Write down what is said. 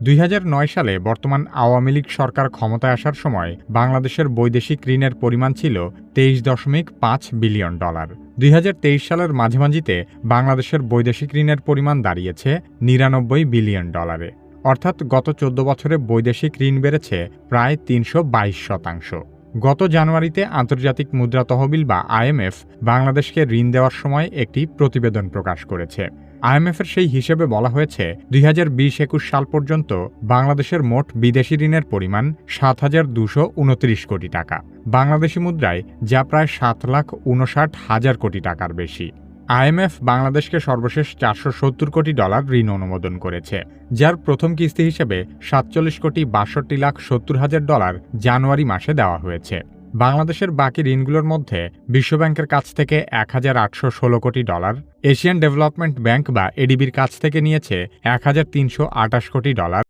দুই হাজার নয় সালে বর্তমান আওয়ামী লীগ সরকার ক্ষমতায় আসার সময় বাংলাদেশের বৈদেশিক ঋণের পরিমাণ ছিল তেইশ দশমিক পাঁচ বিলিয়ন ডলার। দুই হাজার তেইশ সালের মাঝামাঝিতে বাংলাদেশের বৈদেশিক ঋণের পরিমাণ দাঁড়িয়েছে নিরানব্বই বিলিয়ন ডলারে। অর্থাৎ গত চোদ্দ বছরে বৈদেশিক ঋণ বেড়েছে প্রায় তিনশো বাইশ শতাংশ। গত জানুয়ারিতে আন্তর্জাতিক মুদ্রা তহবিল বা আইএমএফ বাংলাদেশকে ঋণ দেওয়ার সময় একটি প্রতিবেদন প্রকাশ করেছে। আইএমএফের সেই হিসেবে বলা হয়েছে, দুই হাজার বিশ একুশ সাল পর্যন্ত বাংলাদেশের মোট বিদেশি ঋণের পরিমাণ সাত হাজার দুশো উনত্রিশ কোটি টাকা। বাংলাদেশি মুদ্রায় যা প্রায় সাত লাখ উনষাট হাজার কোটি টাকার বেশি। আইএমএফ বাংলাদেশকে সর্বশেষ চারশো সত্তর কোটি ডলার ঋণ অনুমোদন করেছে, যার প্রথম কিস্তি হিসেবে সাতচল্লিশ কোটি বাষট্টি লাখ সত্তর হাজার ডলার জানুয়ারি মাসে দেওয়া হয়েছে। বাংলাদেশের বাকি ঋণগুলোর মধ্যে বিশ্বব্যাংকের কাছ থেকে এক হাজার আটশো ষোলো কোটি ডলার, এশিয়ান ডেভেলপমেন্ট ব্যাংক বা এডিবির কাছ থেকে নিয়েছে এক হাজার তিনশো আটাশ কোটি ডলার।